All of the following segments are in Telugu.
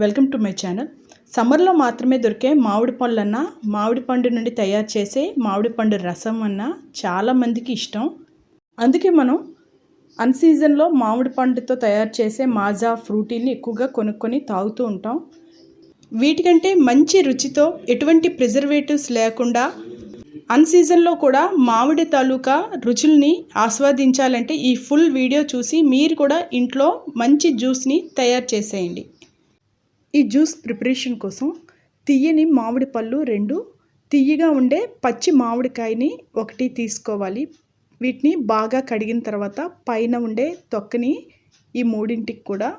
Welcome to my channel. సమ్మర్లో మాత్రమే దొరికే మామిడి పళ్ళన్న మామిడి పండు నుండి తయారు చేసే మామిడి పండు రసం అన్నా చాలామందికి ఇష్టం. అందుకే మనం అన్ సీజన్లో మామిడి పండుతో తయారు చేసే మాజా ఫ్రూటీని ఎక్కువగా కొనుక్కొని తాగుతూ ఉంటాం. వీటికంటే మంచి రుచితో ఎటువంటి ప్రిజర్వేటివ్స్ లేకుండా అన్ సీజన్లో కూడా మామిడి తాలూకా రుచుల్ని ఆస్వాదించాలంటే ఈ ఫుల్ వీడియో చూసి మీరు కూడా ఇంట్లో మంచి జ్యూస్ని తయారు చేసేయండి. ఈ జ్యూస్ ప్రిపరేషన్ కోసం తియ్యని మామిడి పళ్ళు రెండు తియ్యగా ఉండే పచ్చి మామిడికాయని ఒకటి తీసుకోవాలి. వీటిని బాగా కడిగిన తర్వాత పైన ఉండే తొక్కని ఈ మూడింటికి కూడా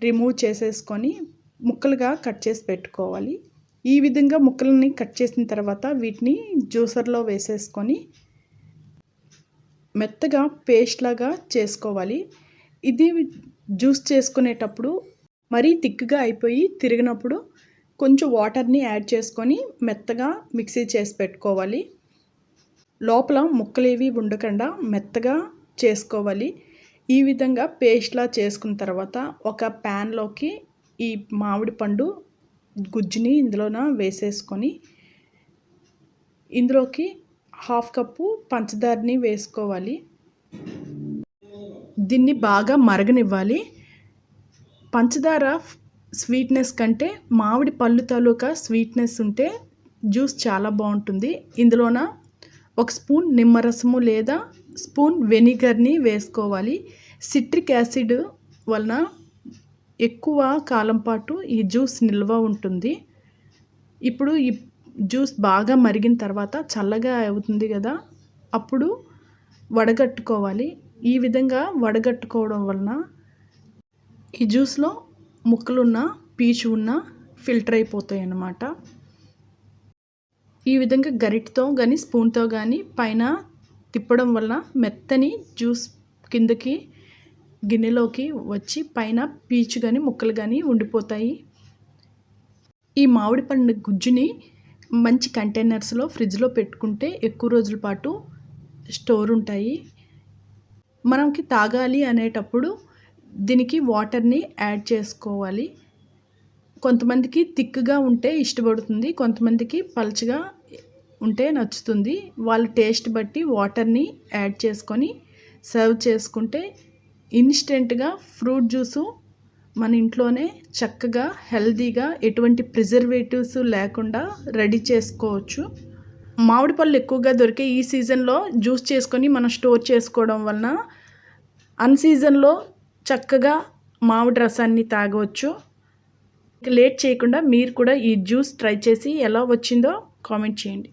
రిమూవ్ చేసేసుకొని ముక్కలుగా కట్ చేసి పెట్టుకోవాలి. ఈ విధంగా ముక్కలని కట్ చేసిన తర్వాత వీటిని జ్యూసర్లో వేసేసుకొని మెత్తగా పేస్ట్ లాగా చేసుకోవాలి. ఇది జ్యూస్ చేసుకునేటప్పుడు మరీ థిక్గా అయిపోయి తిరిగినప్పుడు కొంచెం వాటర్ని యాడ్ చేసుకొని మెత్తగా మిక్సీ చేసి పెట్టుకోవాలి. లోపల ముక్కలేవి ఉండకుండా మెత్తగా చేసుకోవాలి. ఈ విధంగా పేస్ట్లా చేసుకున్న తర్వాత ఒక ప్యాన్లోకి ఈ మామిడి పండు గుజ్జుని ఇందులోన వేసేసుకొని ఇందులోకి హాఫ్ కప్పు పంచదారని వేసుకోవాలి. దీన్ని బాగా మరగనివ్వాలి. పంచదార స్వీట్నెస్ కంటే మామిడి పళ్ళు తాలూకా స్వీట్నెస్ ఉంటే జ్యూస్ చాలా బాగుంటుంది. ఇందులోన ఒక స్పూన్ నిమ్మరసము లేదా స్పూన్ వెనిగర్ని వేసుకోవాలి. సిట్రిక్ యాసిడ్ వలన ఎక్కువ కాలం పాటు ఈ జ్యూస్ నిల్వ ఉంటుంది. ఇప్పుడు ఈ జ్యూస్ బాగా మరిగిన తర్వాత చల్లగా అవుతుంది కదా అప్పుడు వడగట్టుకోవాలి. ఈ విధంగా వడగట్టుకోవడం వలన ఈ జ్యూస్లో ముక్కలున్న పీచు ఉన్న ఫిల్టర్ అయిపోతాయి అన్నమాట ఈ విధంగా గరిటతో కానీ స్పూన్తో కానీ పైన తిప్పడం వలన మెత్తని జ్యూస్ కిందకి గిన్నెలోకి వచ్చి పైన పీచు కానీ ముక్కలు కానీ ఉండిపోతాయి. ఈ మామిడి పండు గుజ్జుని మంచి కంటైనర్స్లో ఫ్రిడ్జ్లో పెట్టుకుంటే ఎక్కువ రోజుల పాటు స్టోర్ ఉంటాయి. మనకి తాగాలి అనేటప్పుడు దీనికి వాటర్ని యాడ్ చేసుకోవాలి. కొంతమందికి థిక్గా ఉంటే ఇష్టపడుతుంది కొంతమందికి పలుచగా ఉంటే నచ్చుతుంది. వాళ్ళ టేస్ట్ బట్టి వాటర్ని యాడ్ చేసుకొని సర్వ్ చేసుకుంటే ఇన్స్టెంట్గా ఫ్రూట్ జ్యూసు మన ఇంట్లోనే చక్కగా హెల్తీగా ఎటువంటి ప్రిజర్వేటివ్స్ లేకుండా రెడీ చేసుకోవచ్చు. మామిడి పళ్ళు ఎక్కువగా దొరికే ఈ సీజన్లో జ్యూస్ చేసుకొని మనం స్టోర్ చేసుకోవడం వలన అన్ సీజన్లో చక్కగా మామిడి రసాన్ని తాగవచ్చు. లేట్ చేయకుండా మీరు కూడా ఈ జ్యూస్ ట్రై చేసి ఎలా వచ్చిందో కామెంట్ చేయండి.